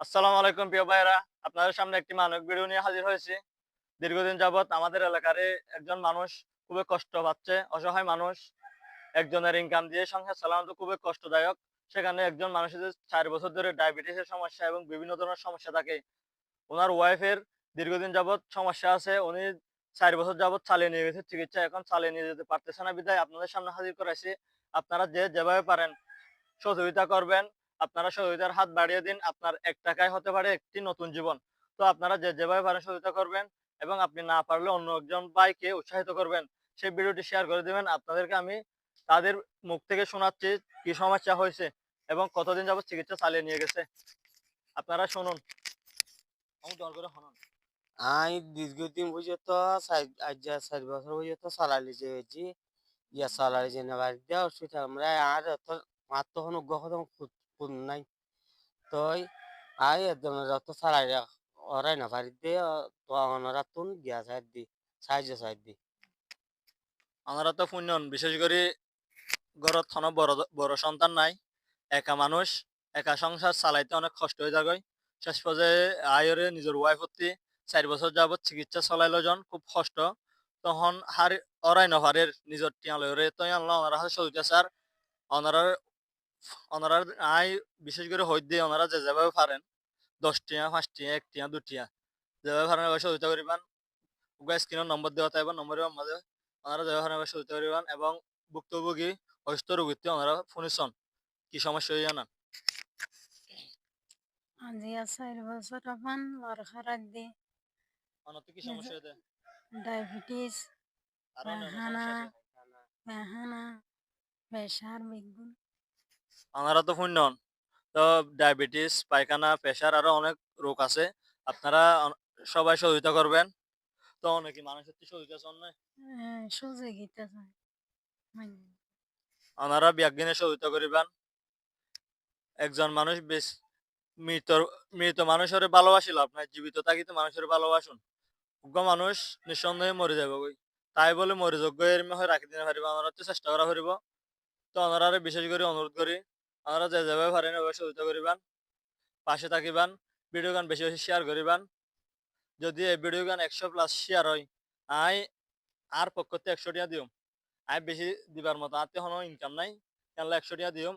আসসালামু আলাইকুম প্রিয় ভাইরা আপনাদের সামনে একটি মানব ভিডিও নিয়ে হাজির হয়েছি। দীর্ঘদিন যাবৎ আমাদের এলাকার একজন মানুষ খুবই কষ্ট পাচ্ছে, অসহায় মানুষ। একজনের ইনকাম দিয়ে সংসার চালানো তো খুবই কষ্টদায়ক। সেখানে একজন মানুষের চার বছর ধরে ডায়াবেটিসের সমস্যা এবং বিভিন্ন ধরনের সমস্যা থাকে, ওনার ওয়াইফের দীর্ঘদিন যাবৎ সমস্যা আছে। উনি চার বছর যাবৎ চালিয়ে নিয়ে গেছে, চিকিৎসা এখন চালিয়ে নিয়ে যেতে পারতেছে না। বিদায় আপনাদের সামনে হাজির করেছি আপনারা যে যেভাবে পারেন সহযোগিতা করবেন। আপনারা সহযোগিতার হাত বাড়িয়ে দিন, আপনার এক টাকায় হতে পারে একটি নতুন জীবন। তো আপনারা যে যেভাবে পারেন সহযোগিতা করবেন এবং আপনি না পারলে অন্য একজন ভাইকে উৎসাহিত করবেন। সেই ভিডিওটি শেয়ার করে দিবেন। আপনাদেরকে আমি তাদের মুখ থেকে শোনাচ্ছি কি সমস্যা হয়েছে এবং কতদিন যাবত চিকিৎসা চালিয়ে নিয়ে গেছে। আপনারা শুনুন। আমি আমরা আর এত কোন নাই তো আই তুন গিয়া দি দি। তো বিশেষ কোনো বড় বড় সন্তান নাই, একা মানুষ, একা সংসার চালাইতে অনেক কষ্ট হয়ে যায় শেষ পর্যায়ে আয়রে নিজের ওয়াইফ হতে চার বছর যাবত চিকিৎসা চলাইলো জন, খুব কষ্ট। তখন হার অরাই নভারের নিজের টিয়া লয়রে তো আনলো ওনারা হাতে সহযোগিতা স্যার ওনারা ওনারা আই বিশেষ করে হইত দিয়ে ওনারা যে যেভাবে পারেন দশ টিয়া পাঁচ টিয়া এক টিয়া দু টিয়া যেভাবে পারেন ওই সহযোগিতা করিবেন। স্ক্রিনের নম্বর দেওয়া থাকবে নম্বরের মাঝে ওনারা যেভাবে পারেন ওই সহযোগিতা করিবেন এবং ভুক্তভোগী অসুস্থ রোগীতে ওনারা শুনেছেন কি সমস্যা হয়ে জানান আজি চাৰি বছৰ মান মাৰ খাৰাত দি। অন্যান্য পায়খানা পায়খানা প্রেশার বেগুন ওনারা তো শুনন তো ডায়াবেটিস পায়খানা প্রেশার আরও অনেক রোগ আছে। আপনারা সবাই সহযোগিতা করবেন। তো অনেকে মানুষের তো সহযোগিতা চান না সোজে গীতা চাই সহযোগিতা করিবেন। একজন মানুষ বেশ মৃত মৃত মানুষের ভালোবাসিল আপনার জীবিত থাকিতে মানুষের ভালোবাসুন। উগ্র মানুষ নিঃসন্দেহে মরে যাবে তাই বলে মরে যোগ্য হয়ে রাখি দিতে পারিব। আমরা চেষ্টা করা পারিব তো ওনারা বিশেষ করে অনুরোধ করি আমরা যে যেভাবে পারেন ওভাবে সহযোগিতা করিবান, পাশে থাকিবান ভিডিও গান বেশি বেশি শেয়ার করিবান। যদি এই ভিডিও গান একশো প্লাস শেয়ার হয় আই আর পক্ষতে একশো টিয়া দিও। আই বেশি দিবার মতো, আর তো ইনকাম নাই কেনলা একশো টিয়া দিম